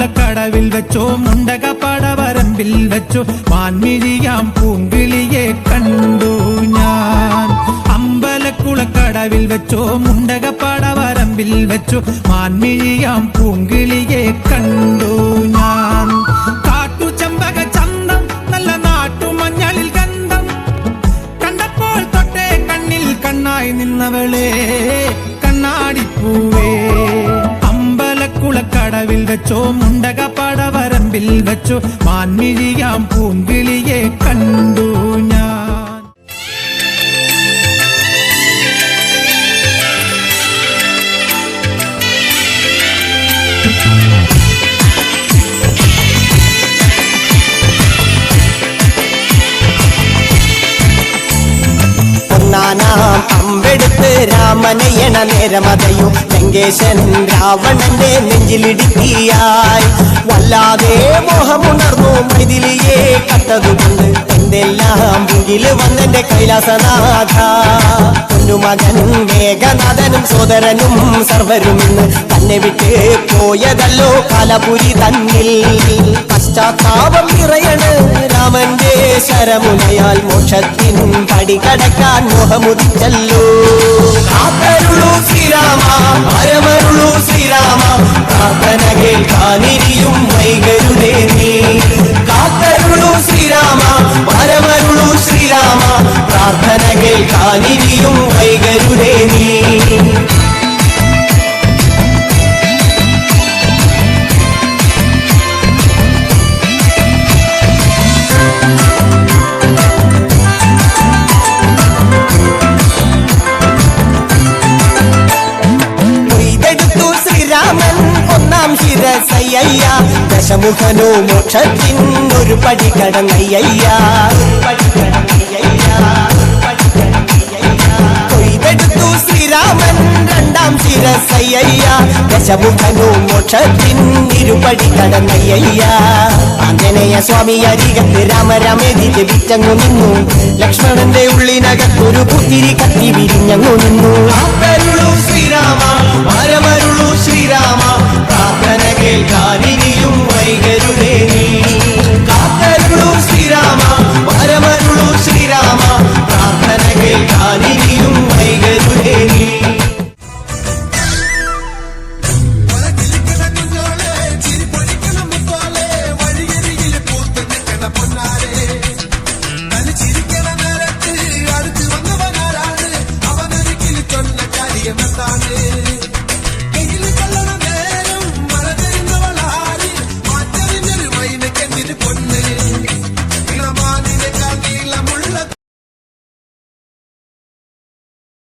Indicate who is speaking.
Speaker 1: കടവിൽ വെച്ചോ മുണ്ടക പടവരമ്പിൽ വെച്ചോ മാൻമിഴിയാം പൂങ്കിളിയെ കണ്ടു ഞാൻ. അമ്പലക്കുളക്കടവിൽ വെച്ചോ മുണ്ടക പടവരമ്പിൽ വെച്ചോ മാൻമിഴിയാം പൂങ്കിളിയെ കണ്ടു ഞാൻ. നിന്നവളേ ചെമ്പക ചന്തം നല്ല ഗന്ധം. കണ്ണിൽ കണ്ണായി നിന്നവളെ. അമ്പലക്കുളക്കടവിൽ വെച്ചോ മുണ്ടക പടവരമ്പിൽ വെച്ചോ മാൻമിഴിയാം പൂങ്കിളിയെ കണ്ടു ഞാൻ
Speaker 2: രാമനയണ നേരമതയോ ലങ്കേശൻ രാവണന്റെ നെഞ്ചിലിടുക്കിയായി. വല്ലാതെ മോഹമുണർന്നു മൈതിലിയെ കത്തതുകൊണ്ട് എന്തെല്ലാം മുങ്കിൽ വന്നെന്റെ കൈലാസനാഥ. പൊന്നുമകനും മേഘനാഥനും സോദരനും സർവരും ഇന്ന് തന്നെ വിട്ട് പോയതല്ലോ കാലപുരി തന്നിൽ. പശ്ചാത്താപം നിറയണ് രാമന്റെ ശരമുനയാൽ മോക്ഷത്തിൻ പടി കടക്കാൻ മോഹമുദിച്ചല്ലോ. ശിരസയ്യ ദശമുഖനോ മോക്ഷത്തിനൊരു പടി കടന്നയ്യ കൊയ്തെടുത്തു ശ്രീരാമൻ രണ്ടാം ശിരസയ്യ ദശമുഖനോ മോക്ഷത്തിനിരുപടി കടന്നയ്യ ആഞ്ജനേയ സ്വാമി അരികത്ത് രാമരാമേതി ജപിച്ചങ്ങു നിന്നു. ലക്ഷ്മണന്റെ ഉള്ളിനകത്തൊരു പുത്തിരി കത്തി വിരിഞ്ഞങ്ങു നിന്നു. ശ്രീരാമ